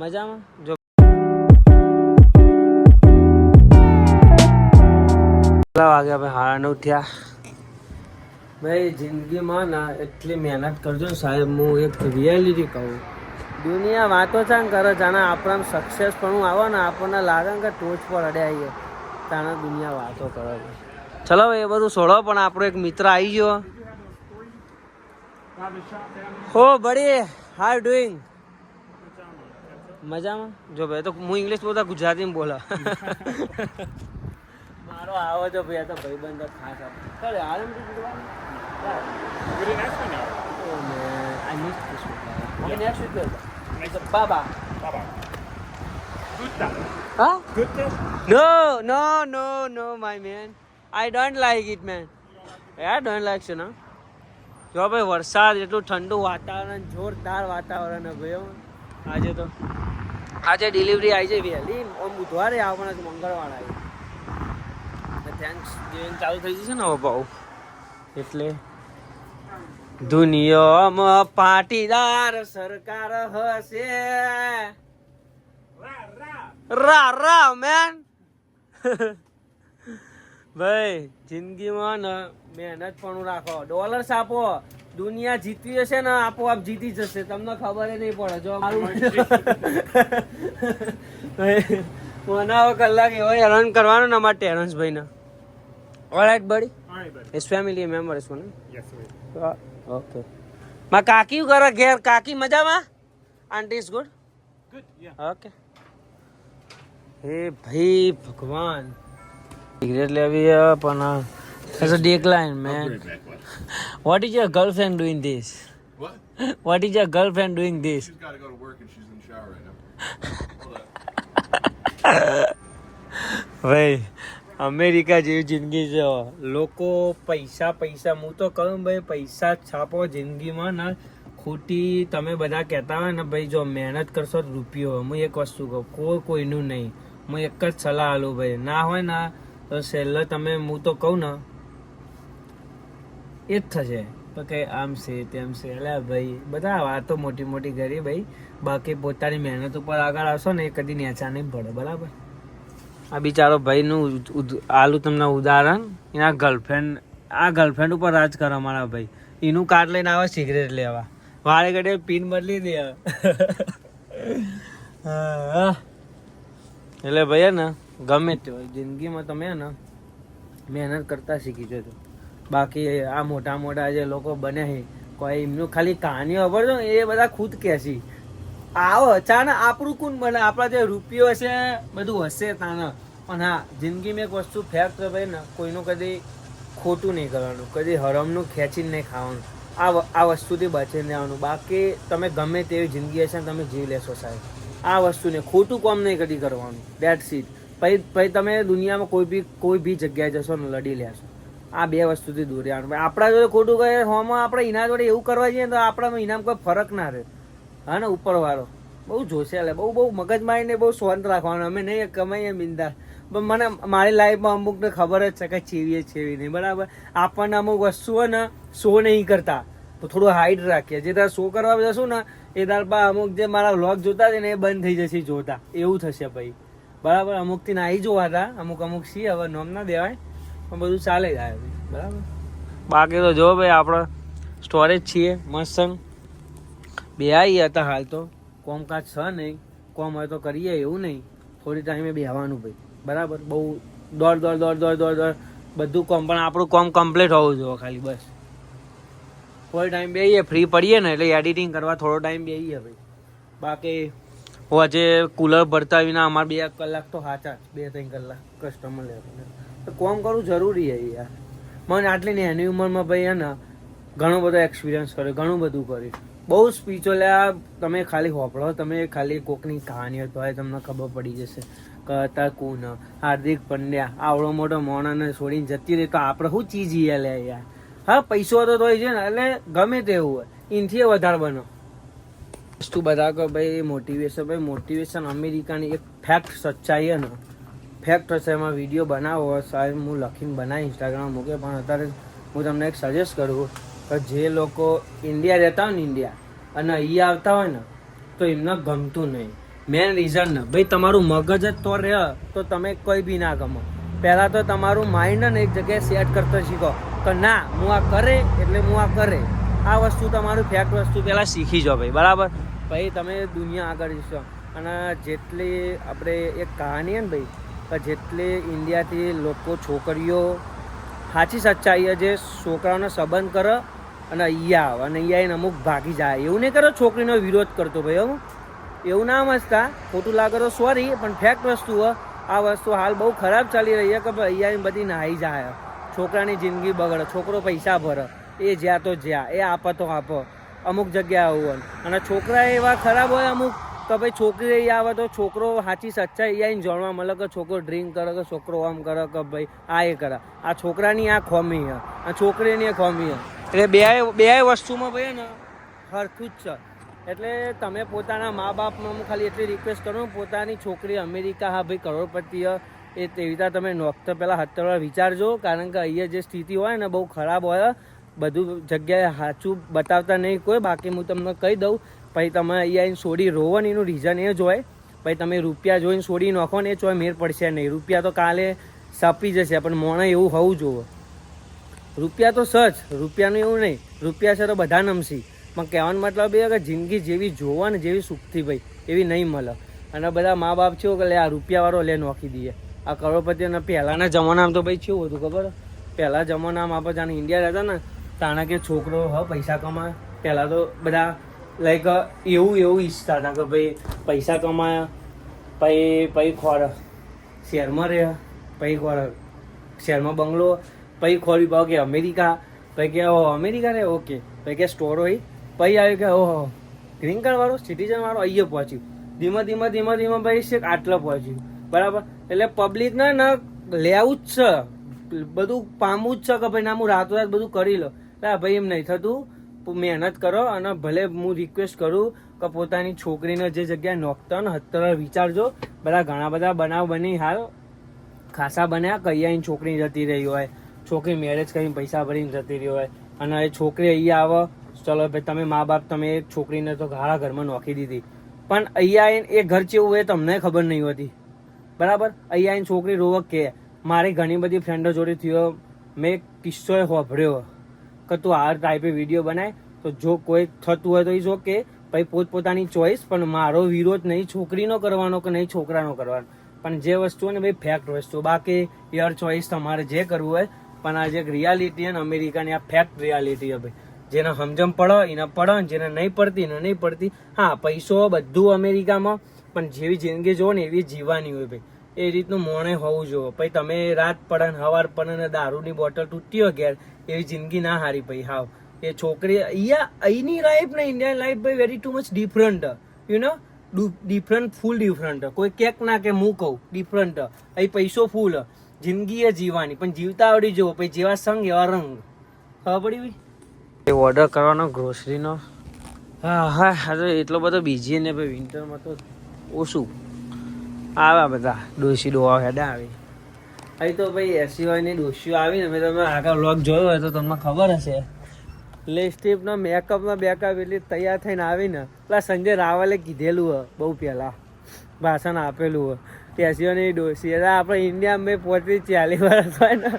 મજામાં? જો કેટલા વાગે ભાઈ હાડા નવ થયા? ભાઈ જિંદગીમાં ના એટલી મહેનત કરજો ને સાહેબ હું એક રિયાલિટી કહું. દુનિયા વાતો છે ને કરો જાણે આપણા સક્સેસ પણ આવે ને આપણને લાગે ને કે ટોચ પર અડ્યા આવીએ તાણે દુનિયા વાતો કરો છે. ચલો ભાઈ એ બધું છોડો પણ આપણો એક મિત્ર આવી ગયો. હો બડી હાઉ ડુઈંગ મજામાં જો ભાઈ તો હું ઇંગ્લિશ બોલતા ગુજરાતીમાં બોલા મારો આવો છો ભાઈ આ તો ભાઈબંધ તો ખાસ કરે આરામ. Oh. Okay, next week we'll go. So, Baba. Baba. Gutta. Huh? Gutta. No, no, no, no, my man. I don't like it, man. I don't like you, no? જો ભાઈ વરસાદ એટલું ઠંડુ વાતાવરણ જોરદાર વાતાવરણ ભાઈ હો. આજે તો આજે ડિલિવરી આવી છે વહેલી. ઓમ બુધવારે આવવાના છે, મંગળવાર આવી. થેન્ક્સ ગિવિંગ ચાલુ થઈ જશે ને હવે ભાવ એટલે દુનિયામાં પાટીદાર સરકાર હશે. રા રા મેન ભાઈ, જિંદગીમાં મહેનત પણ રાખો. ડોલર્સ આપો. દુનિયા જીતવી હશે ને આપોઆપ જીતી જશે. તમને ખબર નહીં પડે. જો મારું બનાવો કલાક એવો હેરાન કરવાનો ને અમારા ટેરન્સ ભાઈને all right buddy. As family member one okay માં કાકી કરે ઘેર? કાકી મજામાં? આંટી ઇઝ ગુડ. ઓકે હે ભાઈ ભગવાન. સિગરેટ લેવી પણ a decline man back. What? What is girlfriend girlfriend this? This What? What is girlfriend girlfriend this? This She's got to go to work and she's in the shower right now. ભાઈ America જેવી જિંદગી છે લોકો પૈસા પૈસા હું તો કહું ભાઈ પૈસા છાપો જિંદગીમાં ના ખોટી તમે બધા કહેતા હોય ને ભાઈ જો મહેનત કરશો તો રૂપિયો. હું એક વસ્તુ કહું કોઈ કોઈનું નહીં હું એક જ સલાહ આલું ભાઈ ના હોય ને તો છેલ્લે તમે હું તો કહું ને એ જ થશે. તો કે આમ છે, તેમ છે. એટલે ભાઈ, બધા વાતો મોટી મોટી કરી ભાઈ. બાકી પોતાની મહેનત ઉપર આગળ આવશો ને એ કદી નેચા નહીં પડે, બરાબર? આ બિચારો ભાઈનું આલું તમને ઉદાહરણ, એના ગર્લફ્રેન્ડ આ ગર્લફ્રેન્ડ ઉપર રાજ કરો મારા ભાઈ. એનું કાર્ડ લઈને આવે સિગરેટ લેવા. વાળે ઘડે પિન બદલી દે. એટલે ભાઈ ને, ગમે તે હોય, જિંદગીમાં તમે ને, મહેનત કરતા શીખી જજો. બાકી આ મોટા મોટા જે લોકો બને છે, કોઈ એમનું ખાલી કહાનીઓ ખબર છે એ બધા ખુદ કહેશી આવો અચાનક આપણું કોણ બને? આપણા જે રૂપિયો હશે, બધું હશે તાને પણ હા જિંદગીમાં એક વસ્તુ ફેક્ટ છે ભાઈ, ને, કોઈનું કદી ખોટું નહીં કરવાનું, કદી હરમનું ખેંચીને નહીં ખાવાનું. આ આ વસ્તુથી બચીને રહેવાનું. બાકી તમે ગમે તેવી જિંદગી હશે તમે જીવ લેશો સાહેબ. આ વસ્તુને ખોટું કામ નહીં કદી કરવાનું. દેટ સીટ પછી પછી તમે દુનિયામાં કોઈ બી કોઈ બી જગ્યાએ જશો ને, લડી લેશો. આ બે વસ્તુથી દૂર રહેવાનું. આપણા જોડે ખોટું કહે, હોમાં આપણે એના જોડે એવું કરવા જઈએ તો આપણામાં ઇનામ કોઈ ફરક ના રહે. હા ને, ઉપરવાળો. બહુ જોશે એટલે બહુ બહુ મગજ મારીને બહુ શાંત રાખવાનું. અમે નહીં કમાઈએ બિંદાસ પણ મને, મારી લાઈફમાં અમુકને ખબર જ છે કે ચીવીએ ચેવી નહીં. બરાબર? આપણને અમુક વસ્તુઓ ને શો નહીં કરતા. તો થોડું હાઈટ રાખીએ. જે તાર શો કરવા જશું ને, એ તાર પા અમુક જે મારા વ્લોગ જોતા છે ને, એ બંધ થઈ જશે જોતા. એવું થશે ભાઈ. બરાબર? અમુકથી નાહી જોવા હતા અમુક અમુક સી હવે નોમ ના દેવાય. પણ બધું ચાલે જાય બરાબર? બાકી તો જો ભાઈ આપણે સ્ટોરેજ છીએ મસ્ત બે આવી હતા હાલ તો. કોમકાજ છે નહીં. કોમ હોય તો કરીએ એવું નહીં. થોડી ટાઈમે બેહવાનું ભાઈ. બરાબર? બહુ દોડ દોડ દોડ દોડ દોડ દોડ. બધું કોમ પણ આપણું કોમ કમ્પ્લીટ હોવું જોઈએ ખાલી બસ. થોડી ટાઈમ બેહીએ ફ્રી પડીએ ને એટલે એડિટિંગ કરવા થોડો ટાઈમ બેહીએ ભાઈ. બાકી હું આજે કુલર ભરતા વિના અમારે બે કલાક તો જ, બે ત્રણ કલાક કસ્ટમર લે. તો કોમ કરવું જરૂરી છે યાર. મને આટલી નાની ઉંમરમાં ભાઈ હે ને, ઘણો બધો એક્સપિરિયન્સ કર્યો, ઘણું બધું કર્યું. બહુ સ્પીચો લ્યા તમે ખાલી હોપડો તમે ખાલી કોકની કહાનીઓ તો હોય તમને ખબર પડી જશે. કે કુન હાર્દિક પંડ્યા, આવડો મોટો મોણાને છોડીને જતી રહી, તો આપણે શું ચીજીએ લે યાર? હા, પૈસો તો તોય છે ને, એટલે ગમે તેવું હોય. એનથી વધારે બનો. વસ્તુ બધા કહો ભાઈ મોટિવેશન ભાઈ મોટિવેશન અમેરિકાની એક ફેક્ટ સચ્ચાઈ ને. ફેક્ટ હશે એમાં વીડિયો બનાવો. સાહેબ, હું લખીને બનાવી ઇન્સ્ટાગ્રામ મૂકે પણ અત્યારે હું તમને એક સજેસ્ટ કરું કે જે લોકો ઇન્ડિયા રહેતા હોય ને ઇન્ડિયા અને અહીં આવતા હોય ને, તો એમને ગમતું નહીં. મેન રીઝન ને. ભાઈ, તમારું મગજ જ તો રહે, તો તમે કોઈ બી ના ગમો. પહેલાં તો તમારું માઇન્ડ ને એક જગ્યાએ સેટ કરતો શીખો કે ના, હું આ કરે એટલે હું આ કરે. આ વસ્તુ તમારું ફેક્ટ વસ્તુ પહેલાં શીખી જાઓ ભાઈ, બરાબર? ભાઈ, તમે દુનિયા આગળ જશો. અને જેટલી આપણે એક કહાની ને ભાઈ કે જેટલી ઇન્ડિયાથી લોકો છોકરીઓ સાચી સચ્ચાઈ જે છોકરાઓનો સંબંધ કરે અને અહીંયા આવે અને અહીંયા એને અમુક ભાગી જાય. એવું નહીં કરો છોકરીનો વિરોધ કરતો ભાઈ, હું. એવું ના સમજતા ખોટું લાગે તો સોરી પણ ફેક્ટ વસ્તુ આ વસ્તુ હાલ બહુ ખરાબ ચાલી રહી છે કે ભાઈ અહીંયા બધી નાહી જાય. છોકરાની જિંદગી બગડે, છોકરો પૈસા ભરે. એ જ્યાં તો જ્યાં, એ આપે તો આપો. અમુક જગ્યાએ આવું અને છોકરા એવા ખરાબ હોય અમુક કે ભાઈ છોકરી અહીંયા આવે તો છોકરો સાચી સચ્ચાઈ આવીને જાણવા મળે કે છોકરો ડ્રિંક કરે કે છોકરો આમ કરે કે ભાઈ આ એ કરે. આ છોકરાની આ ખોમી છે. આ છોકરીની ખોમી છે. એટલે બે બે વસ્તુમાં ભાઈ ને હરખું જ છે. એટલે તમે પોતાના મા બાપમાં હું ખાલી એટલી રિક્વેસ્ટ કરું પોતાની છોકરી અમેરિકા, હા ભાઈ કરોડપતિ એ તેવી રીતે તમે નોખતો પહેલાં હત્તરવાર વિચારજો, કારણ કે અહીંયા જે સ્થિતિ હોય ને બહુ ખરાબ હોય, બધું જગ્યાએ સાચું બતાવતા નહીં કોઈ. બાકી હું તમને કહી દઉં પછી તમે અહીંયા આવીને છોડી રોવો ને એનું રીઝન એ જ હોય. પછી તમે રૂપિયા જોઈને છોડી નાખો ને એ ચોય મેર પડશે નહીં. રૂપિયા તો કાલે સપી જશે, પણ મોણે એવું હોવું જોવો. રૂપિયા તો સચ રૂપિયાનું એવું નહીં. રૂપિયા છે તો બધા નમશી. પણ કહેવાનો મતલબ એ કે જિંદગી જેવી જોવા ને જેવી સુખથી ભાઈ, એવી નહીં મળે. અને બધા મા બાપ છે કે આ રૂપિયાવાળો લે નોખી દઈએ. આ કરોડપતિ અને પહેલાંના જમાનામાં તો ભાઈ કેવું હતું ખબર? પહેલા જમાનામાં આપણે જાણે ઇન્ડિયા રહેતા ને, તાણે કે છોકરો હ, પૈસા કમાય. પહેલાં તો બધા લાઈક એવું એવું ઈચ્છતા હતા કે ભાઈ, પૈસા કમાયા, પછી પછી ખોર શહેરમાં રહે પછી ખોર શહેરમાં બંગલો, પછી ખોરી પાવ કે અમેરિકા, પછી કે, ઓહો, અમેરિકા રે, ઓકે. પછી કે સ્ટોર હોય, પછી આવ્યું કે, ઓહો ગ્રીન કાર્ડ વાળો સિટીઝન વાળો અહીંયા પહોંચ્યું. ધીમે ધીમે ધીમે ધીમે ભાઈ છે આટલો પહોંચ્યું. બરાબર? એટલે પબ્લિક ને લેવું જ છે. બધું પામવું જ છે કે ભાઈ, ના, હું રાતો રાત બધું કરી લો ભાઈ, એમ નહીં થતું. મહેનત કરો અને ભલે હું રિક્વેસ્ટ કરું કે પોતાની છોકરીને જે જગ્યાએ નોખતા ને હત્તર વિચારજો. બધા ઘણા બધા બનાવ બની હાલ. ખાસા બન્યા કઈ આઈને છોકરી જતી રહી હોય. છોકરી મેરેજ કરીને પૈસા ભરીને જતી રહી હોય. અને એ છોકરી અહીંયા આવો. ચલો ભાઈ, તમે મા બાપ તમે એક છોકરીને તો ઘાડા ઘરમાં નોખી દીધી. પણ અહીંયા એ ઘર જેવું હોય તમને ખબર નહીં હોતી. બરાબર? અહીંયા છોકરી રોવક કે, મારી ઘણી બધી ફ્રેન્ડો જોડે થયો. મેં એક કિસ્સો સાંભળ્યો કે તું આ ટાઈપે વીડિયો બનાય, તો જો કોઈ થતું હોય તો એ જો કે, ભાઈ, પોતપોતાની ચોઈસ પણ મારો વિરોધ નહીં છોકરીનો કરવાનો કે નહીં છોકરાનો કરવાનો. પણ જે વસ્તુ ને, ભાઈ ફેક્ટ વસ્તુ. બાકી યર ચોઈસ તમારે જે કરવું હોય, પણ આ જે રિયાલિટી અને અમેરિકાની આ ફેક્ટ રિયાલિટી છે જેને સમજમ પડો એને પડે જેને નહીં પડતી, એને નહીં પડતી. હા, પૈસો બધું અમેરિકામાં, પણ જેવી જિંદગી જોવો ને, એવી જીવવાની હોય, ભાઈ. એ રીતનું મોણે હોવું જોઈએ. પછી તમે રાત પડે ને, હવાર પડે ને, દારૂની બોટલ તૂટી હોય ઘેર એવી જિંદગી ના હારી ભાઈ, હાવ. એ છોકરી અહીંયા અહીંની લાઈફ ને ઇન્ડિયન લાઈફ ભાઈ very too much different you know different full different કોઈ કેક ના કે હું કહું ડિફરન્ટ અહીં પૈસો ફૂલ જિંદગી એ જીવવાની. પણ જીવતા આવડી જવો પછી જેવા સંગ, એવા રંગ. ખબર પડી ભાઈ? એ ઓર્ડર કરવાનો ગ્રોસરીનો હા હા હા તો એટલો બધો બીજી ને ભાઈ વિન્ટરમાં તો ઓછું. આવ્યા બધા ડોસી ડોવા હેડા આવી. અહીં તો ભાઈ એસીવાયની ડોશીઓ આવીને મેં તમે આગળ વ્લોગ જોયો હોય તો તમને ખબર હશે. લિપસ્ટિકનો મેકઅપનો બેકઅપ એટલી તૈયાર થઈને આવીને, પેલા સંજય રાવલે કીધેલું હોય, બહુ પહેલાં. ભાષણ આપેલું હોય. એસીઓની ડોસી એટલે આપણે ઇન્ડિયામાં મેં પોત્રીસ ચાલીસ વર્ષ હોય ને,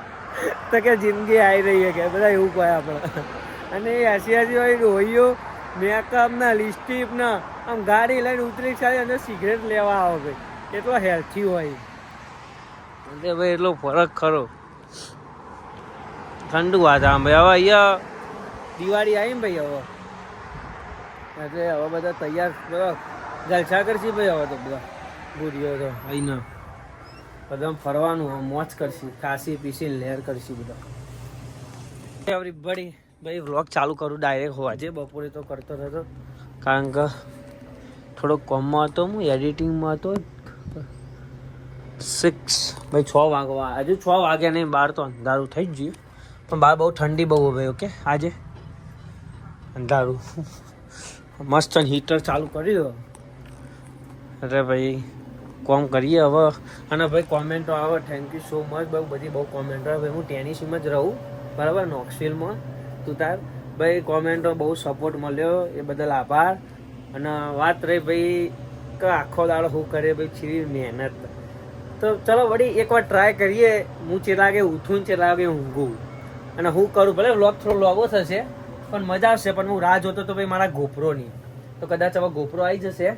તો કે જિંદગી આવી રહી છે કે બધા એવું કહે આપણે. અને એ એસી એસી વાળી ડોહીઓ મેકઅપના ના આમ ગાડી લઈને ઉતરી ચાલી અને સિગરેટ લેવા આવે ભાઈ. એટલો હેલ્થી હોય. એટલે ભાઈ એટલો ફરક ખરો. ઠંડુ વાતાવરણ ભાઈ. હવે અહીંયા દિવાળી આવી ને ભાઈ હવે. એટલે હવે બધા તૈયાર બધા જલસા કરશી ભાઈ હવે તો બધા. ગુરીઓ તો અહીંના. બધા ફરવાનું મોજ કરશી ખાસી પીસી લહેર કરશી બધા. એવરીબડી ભાઈ વ્લોગ ચાલુ કરું ડાયરેક્ટ હોવા જે બપોરે તો કરતો હતો કારણ કે થોડોક કોમમાં હતો હું એડિટિંગમાં હતો. સિક્સ ભાઈ, છ વાગવા આજે છ વાગ્યા નહીં બહાર તો અંધારું થઈ જ ગયું. પણ બહાર બહુ ઠંડી બહુ ભાઈ ઓકે આજે? અંધારું. મસ્ત હીટર ચાલુ કરી દો. અરે ભાઈ, કોમ કરીએ હવે. અને ભાઈ કોમેન્ટો આવે. થેન્ક યુ સો મચ બહુ બધી બહુ કોમેન્ટો આવે. હું ટેનિસમાં જ રહું. બરાબર? નોક્સફિલમાં તું તાર. ભાઈ કોમેન્ટો બહુ સપોર્ટ મળ્યો. એ બદલ આભાર. અને વાત રહી, ભાઈ, કે આખો દાડો શું કરે ભાઈ છીવી મહેનત. તો ચલો વળી એકવાર ટ્રાય કરીએ. હું ચેલા વાગે ઉઠું ને ચેલા વાગે ઊંઘું. અને હું કરું, ભલે વ્લોગ થોડો લોગો થશે, પણ મજા આવશે. પણ હું રાહ જોતો તો ભાઈ મારા ગોપરોની તો કદાચ હવે ગોપરો આવી જશે.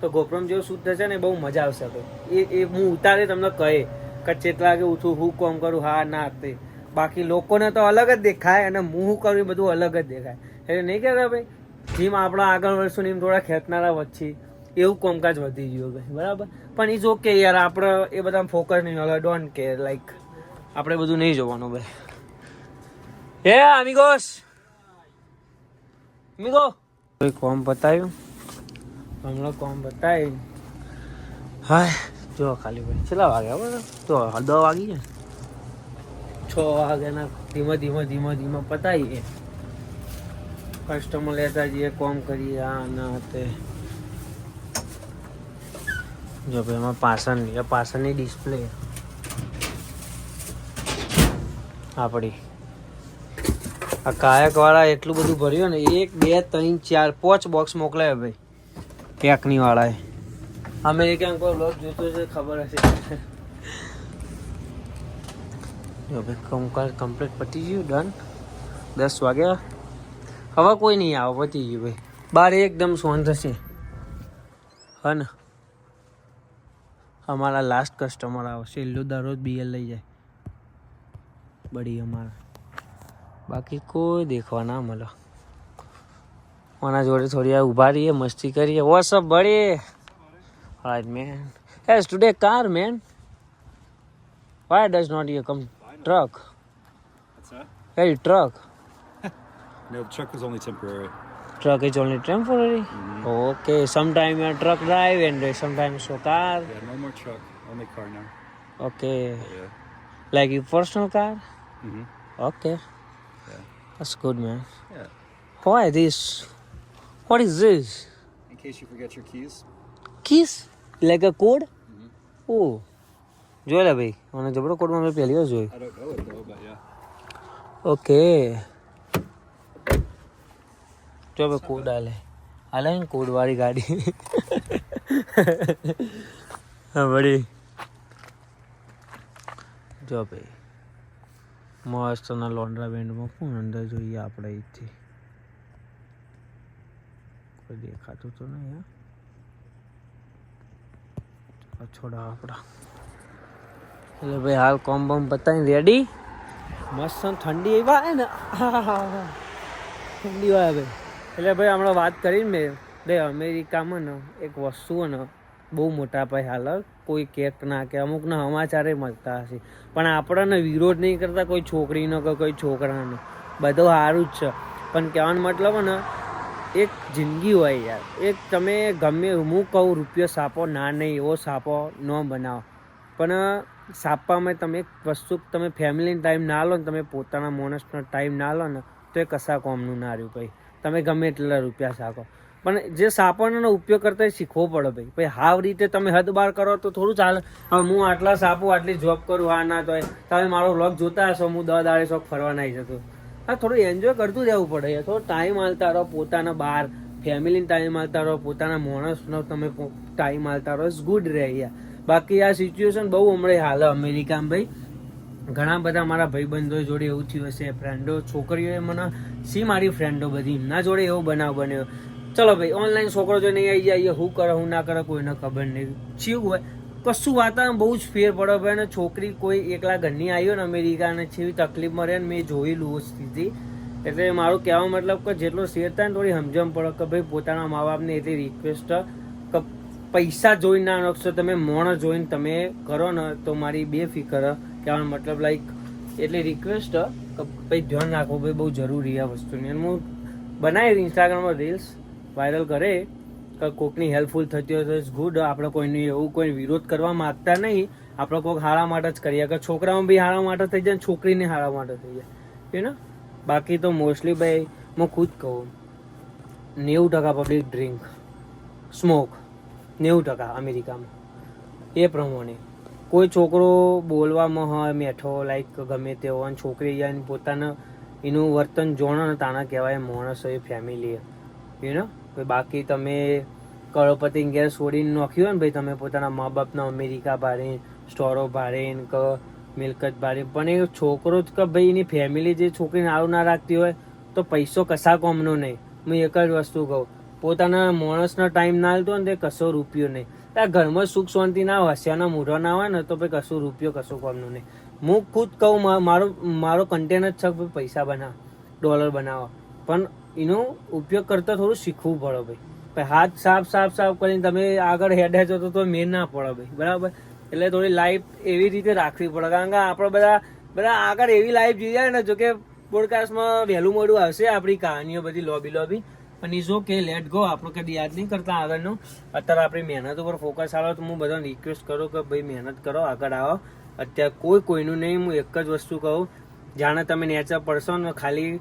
તો ગોપરોમાં જેવું શૂટ થશે ને બહુ મજા આવશે ભાઈ. એ એ હું ઉતારે તમને કહે કે ચેટલા વાગે ઉઠું, હું કોમ કરું? હા, ના, તે. બાકી લોકોને તો અલગ જ દેખાય અને હું શું કરું એ બધું અલગ જ દેખાય. એટલે નહીં કહેતા ભાઈ? જેમ આપણા આગળ વર્ષો એમ થોડા ખેંચનારા વચ્ચે. એવું કોમકાજ વધી ગયું ભાઈ બરાબર? પણ ઇઝ ઓકે યાર આપણે એ બધા ફોકસ નહીં હવે ડોન્ટ કેર લાઈક આપણે બધું નહીં જોવાનું ભાઈ. હે અમિગોસ? અમિગો? કોઈ કોમ બતાવ્યું? હમણાં કોમ બતાવી. હાય જો ખાલી ભાઈ કેટલા વાગ્યા બરાબર તો દસ વાગી ગયા. છ વાગ્યાના ધીમે ધીમે ધીમે ધીમે પતાવીએ કસ્ટમર લેતા જઈએ કોમ કરીએ આ ના તે. જો ભાઈ, એમાં પાસણની આ પાસણની ડિસ્પ્લે આપણી આ કાયકવાળા એટલું બધું ભર્યું ને, એક, બે, ત્રણ, ચાર, પાંચ બોક્સ મોકલાય ભાઈ પેકની વાળાએ અમેરિકન કોઈ લોક જોતો છે ખબર હશે. જો ભાઈ કંકાલ કમ્પ્લીટ પતી ગયું ડન દસ વાગ્યા. હવે કોઈ નહીં આવે, પતી ગયું ભાઈ. બાર એકદમ સોન થશે હા ને? અમારા લાસ્ટ કસ્ટમર આવશે છેલ્લું દરરોજ બીએલ લઈ જાય બડી અમારા બાકી કોઈ દેખવા ના મળે આના જોડે થોડી વાર ઊભા રહીએ મસ્તી કરીએ વોટ્સઅપ બડી. Yes, today car, man. Why does not you come truck? What's that? Hey, truck. No, the truck was only temporary. Truck is only temporary. Okay, sometime your truck drive and sometimes your car. Yeah, no more truck, only car now. Okay, Yeah. like your personal car. Mm-hmm. Okay, Yeah. that's good, man. Yeah. Why this? What is this? In case you forget your keys. Keys? Like a code? Oh. જોઈ લે ભાઈ મને જબરો કોડમાં મેં પહેલી વાર જોયું I don't know it though, but yeah. Okay જો ભાઈ કોડ આલે. આલે ને કોડ વાળી ગાડી. વળી. જો ભાઈ. મહારાષ્ટ્રના લોન્ડ્રા બેન્ડમાં કોણ અંદર જોઈએ આપણે અહીંથી? કોઈ દેખાતું તો નહીં, હા? છોડા આપણા. એટલે ભાઈ, હાલ કોમ બમ બતાવી રેડી મસ્ત ઠંડી એવા ને. ઠંડી વાય ભાઈ. એટલે ભાઈ, હમણાં વાત કરીને મેં ભાઈ અમેરિકામાં ને એક વસ્તુ ને બહુ મોટા પાય હાલ કોઈ કેક ના કે અમુકના સમાચારે મળતા હશે. પણ આપણને વિરોધ નહીં કરતા કોઈ છોકરીનો કે કોઈ છોકરાનો. બધું સારું જ છે. પણ કહેવાનો મતલબ ને, એક જિંદગી હોય યાર. એક તમે ગમે હું કહું, રૂપિયો સાપો ના નહીં, એવો સાપો ન બનાવો. પણ સાપામાં તમે એક વસ્તુ, તમે ફેમિલીને ટાઈમ ના લો ને, તમે પોતાના માણસનો ટાઈમ ના લો ને, તો એ કશા કોમનું ના રહ્યું ભાઈ. તમે ગમે એટલા રૂપિયા સાકો. પણ જે સાપણનો ઉપયોગ કરતા શીખવો પડે ભાઈ. ભાઈ, હાવ રીતે તમે હદ બાર કરો તો થોડું ચાલે. હવે હું આટલા સાપો આટલી જોબ કરું, આ ના તો તમે મારો વ્લોગ જોતા હશો, હું દસ દાડે શોખ ફરવા નહીં જતો. હા થોડું એન્જોય કરતું રહેવું પડે થોડો ટાઈમ આલતા રહો, પોતાના બહાર ફેમિલીને ટાઈમ આલતા રહો, પોતાના માણસનો તમે ટાઈમ આલતા રહો. ઇઝ ગુડ રહે બાકી આ સિચ્યુએશન બહુ હમણાં હાલ અમેરિકામાં, ભાઈ. ઘણા બધા મારા ભાઈબંધો જોડે એવું થયું હશે ફ્રેન્ડો છોકરીઓએ મને સી મારી ફ્રેન્ડો બધી. એમના જોડે એવો બનાવ બન્યો. ચલો ભાઈ ઓનલાઈન છોકરો જો નહીં આવી જાય શું કરે, હું ના કરે, કોઈને ખબર નહીં. છીવું હોય. કશું વાતાવરણ બહુ જ ફેર પડે ભાઈ, અને છોકરી કોઈ એકલા ઘરની આવી હોય ને અમેરિકા અને જેવી તકલીફ મળે ને મેં જોયેલું સ્થિતિ. એટલે મારું કહેવા મતલબ કે જેટલો થાય ને થોડી સમજણ પડે કે ભાઈ પોતાના મા બાપને એટલી રિક્વેસ્ટ કે પૈસા જોઈને ના નાખશો, તમે મોણ જોઈને તમે કરો ને તો મારી બે ફિકર કહેવાનો મતલબ લાઈક એટલી રિક્વેસ્ટ કે ભાઈ ધ્યાન રાખવું ભાઈ બહુ જરૂરી આ વસ્તુની. અને હું બનાવી ઇન્સ્ટાગ્રામમાં રીલ્સ વાયરલ કરે, કે કોકની હેલ્પફુલ થતી હોય તો ઇઝ ગુડ આપણે કોઈની એવું કોઈ વિરોધ કરવા માંગતા નહીં. આપણે કોઈક હારા માટે જ કરીએ. કે છોકરાઓ બી હારા માટે થઈ જાય છોકરીને હારા માટે થઈ જાય. યુ નો બાકી તો મોસ્ટલી ભાઈ, હું ખુદ કહું. નેવું ટકા પબ્લિક ડ્રિંક સ્મોક નેવું ટકા અમેરિકામાં. એ પ્રમાણે. કોઈ છોકરો બોલવામાં હોય મેઠો લાઈક ગમે તે હોય અને છોકરી જાય પોતાના એનું વર્તન જોણો તાના કહેવાય માણસ એ ફેમિલી યુ બાકી તમે કરોડપતિ ઘેર છોડીને નોખ્યું હોય ને ભાઈ, તમે પોતાના મા બાપના અમેરિકા ભારે સ્ટોરો ભારે કે મિલકત ભારે પણ એ છોકરો જ કે ભાઈ, એની ફેમિલી જે છોકરીને આવું ના રાખતી હોય, તો પૈસો કશા કોમનો નહીં. હું એક જ વસ્તુ કહું, પોતાના માણસનો ટાઈમ ના લેતો ને તે કશો રૂપિયો નહીં. આ ઘરમાં સુખ શાંતિ ના હસ્યાના મૂઢો ના હોય ને, તો ભાઈ કશું રૂપિયો, કશું કોમનું નહીં. હું ખુદ કહું મારો મારો કન્ટેન જ છે ભાઈ પૈસા બનાવ ડોલર બનાવો. પણ એનો ઉપયોગ કરતા થોડું શીખવું પડે ભાઈ. હાથ સાફ સાફ સાફ કરીને તમે આગળ હેડે છો તો મેર ના પડે ભાઈ, બરાબર? એટલે થોડી લાઈફ એવી રીતે રાખવી પડે. કારણ કે આપણે બધા બધા આગળ એવી લાઈફ જીવ્યા ને જોકે પોડકાસ્ટમાં વહેલું મોડું આવશે આપણી કહાનીઓ બધી લોબી લોબી પણ ઇઝ ઓકે લેટ ગો આપણે કદી યાદ નહીં કરતા આગળનું. અત્યારે આપણી મહેનત ઉપર ફોકસ આવે તો હું બધાને રિક્વેસ્ટ કરું કે ભાઈ મહેનત કરો, આગળ આવો. અત્યારે કોઈ કોઈનું નહીં, હું એક જ વસ્તુ કહું. જાણે તમે નેચર પડશો ને ખાલી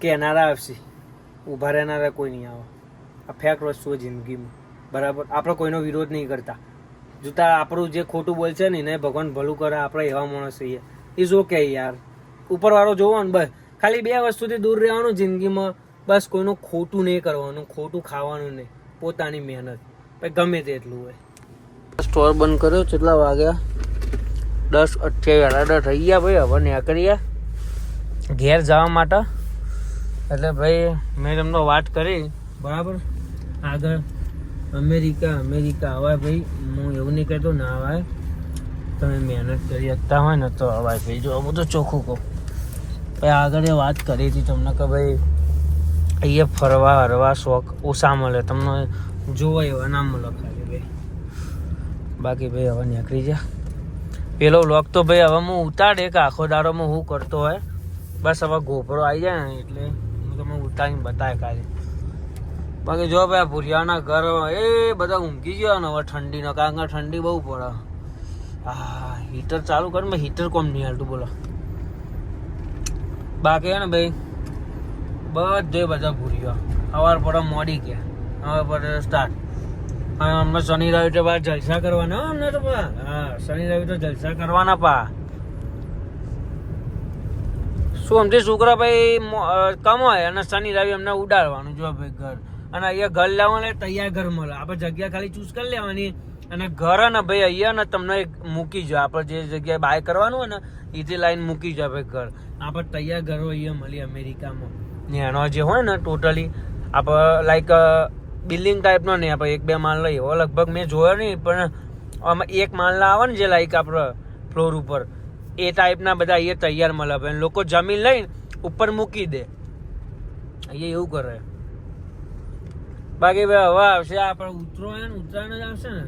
કહેનારા આવશે. ઊભા રહેનારા કોઈ નહીં આવે. આ ફેક વસ્તુ જિંદગીમાં. બરાબર? આપણે કોઈનો વિરોધ નહીં કરતા. જોતા આપણું જે ખોટું બોલશે ને એને ભગવાન ભલું કરે, આપણે એવા માણસ છીએ ઇઝ ઓકે યાર. ઉપરવાળો જોવો ને બસ. ખાલી બે વસ્તુથી દૂર રહેવાનું જિંદગીમાં. બસ કોઈનું ખોટું નહીં કરવાનું ખોટું ખાવાનું નહીં. પોતાની મહેનત. પછી ગમે તેટલું હોય. સ્ટોર બંધ કર્યો કેટલા વાગ્યા? દસ અઠ્યાવીસ અઢાર થઈ ગયા ભાઈ હવે નીકળીએ. ઘેર જવા માટે. એટલે ભાઈ મેં તમને વાત કરી. બરાબર. આગળ. અમેરિકા અમેરિકા અવાય ભાઈ. હું એવું નહીં કહેતો ના અવાય. તમે મહેનત કરી શકતા હોય ને તો અવાય ભાઈ. જો હું તો ચોખ્ખું કહું. ભાઈ આગળ એ વાત કરી હતી તમને કે ભાઈ અહીંયા ફરવા, હરવા શોખ, ઓછા મળે. તમને જોવા એવા ના મળે ભાઈ બાકી ભાઈ હવે નીકળી જા. પેલો વ્લોગ તો ભાઈ હવે હું ઉતાડે કે આખો દાડોમાં હું કરતો હોય. બસ હવે ગોપરો આવી જાય ને એટલે હું તમને ઉતારીને બતાવે કાલે. બાકી જો ભાઈ ભૂરિયાના ઘર એ બધા ઊંઘી ગયા ને હવે ઠંડીનો, કારણ કે ઠંડી બહુ પડે. હા હીટર ચાલુ કર હીટર કોમ નહીં હાલતું બોલો. બાકી હે ને ભાઈ બધે બધા ભૂરિયા સવાર પડે મોડી ગયા. હવે પડે સ્ટાર્ટ અમને શનિ, રવિ તો બહાર જલસા કરવાના અમને તો પા હા, શનિ, રવિ તો જલસા કરવાના પા. શું અમથી છોકરા ભાઈ કમાય અને શનિ, રવિ અમને ઉડાડવાનું જો ભાઈ ઘર. અને અહીંયા ઘર એટલે તૈયાર ઘર મળે. આપણે જગ્યા ખાલી ચૂઝ કરી લેવાની. અને ઘર ને ભાઈ અહીંયા ને તમને મૂકી જાય આપણે જે જગ્યાએ બાય કરવાનું હોય ને, એથી લાઈન મૂકી જાય ભાઈ ઘર. આપણે તૈયાર ઘરો અહીંયા મળી અમેરિકામાં. ને એનો જે હોય ને ટોટલી આપણે લાઈક બિલ્ડિંગ ટાઈપનો નહીં આપણે એક બે લઈ એવો લગભગ મેં જોયો નહીં, પણ આમાં એક માલના આવે ને જે લાઈક આપણે ફ્લોર ઉપર, એ ટાઈપના બધા અહીંયા તૈયાર મળે અને લોકો જમીન લઈને ઉપર મૂકી દે. એ એવું કરે. બાકી ભાઈ હવે આવશે આપણે ઉત્તરાયણ ઉત્તરાયણ જ આવશે ને.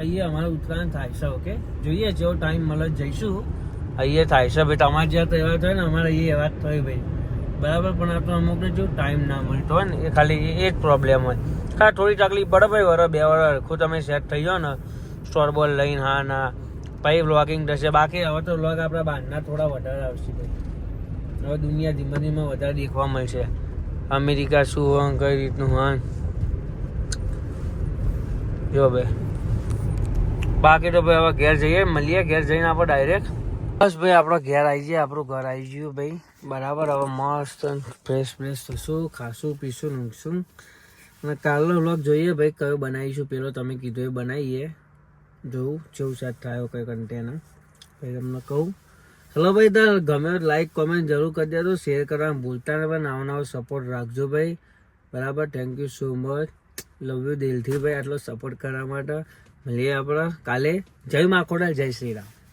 અહીંયા અમારે ઉત્તરાયણ થાય છે ઓકે જોઈએ, જેવો ટાઈમ મળે, જઈશું. અહીંયા થાય છે, ભાઈ, તમારે જ્યાં તહેવાર થાય ને, અમારે એ વાત થઈ ભાઈ. બરાબર, પણ આ તો અમુકને જો ટાઈમ ના મળતો હોય ને, એ ખાલી એ જ પ્રોબ્લેમ હોય. હા થોડી તકલીફ ભાઈ વર, બે વર હરખું તમે સેટ થઈ જાઓ ને સ્ટોર બોલ લઈને હા, ના. પછી વ્લોગિંગ થશે. બાકી હવે તો વ્લોગ આપણા બહારના થોડા વધારે આવશે ભાઈ. હવે દુનિયા ધીમે ધીમે વધારે દેખવા મળશે. અમેરિકા શું હોય, કઈ રીતનું હોય. જો ભાઈ. બાકી તો ભાઈ હવે ઘેર જઈએ, મળીએ. ઘેર જઈને આપણે ડાયરેક્ટ બસ ભાઈ, આપણો ઘેર આવી જાય આપણું ઘર આવી ગયું ભાઈ. બરાબર, હવે મસ્ત ફ્રેશ ફ્રેશ થશું, ખાશું, પીશું, ઊંઘશું. અને કાલનો વ્લોગ જોઈએ ભાઈ, કયો બનાવીશું. પેલો તમે કીધું એ બનાવીએ. જોઉં, જેવું સાથ થયો કઈ કન્ટેનર ભાઈ તમને કહું. હલો ભાઈ, તો ગમે લાઈક કોમેન્ટ જરૂર કરી દેજો શેર કરવાનું ભૂલતા નહીં, ભાઈ. નવો નવો સપોર્ટ રાખજો ભાઈ. બરાબર thank you so much love you દિલથી, ભાઈ, આટલો સપોર્ટ કરવા માટે. મળીએ આપણે કાલે. જય માખોડા જય શ્રી રામ.